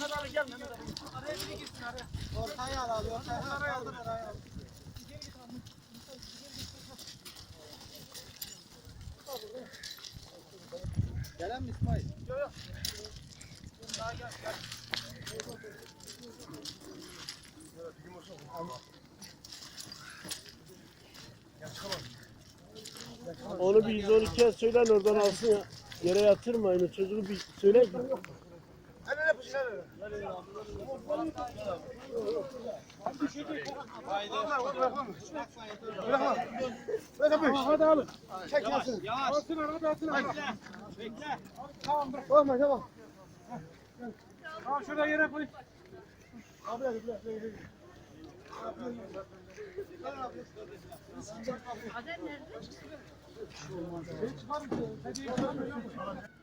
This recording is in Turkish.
Mehmet abi gel Mehmet abi. Araya biri girsin araya. Ortaya al abi. Ortaya al. Oraya al. Gelen mi İsmail? Yok yok. Daha gel gel. Onu bir 112'ye söylen oradan alsın ya. Yere yatırmayın o çocuğu bir söyle ki. Hadi alın. Çek gelsin. Yavaş. Alsın arada alsın. Hadi. Bekle. Tamam bırak. Olma tamam. Tamam şurada yere koy. Abi hadi bırak. Adem nerede? Hiç var mı? Hadi.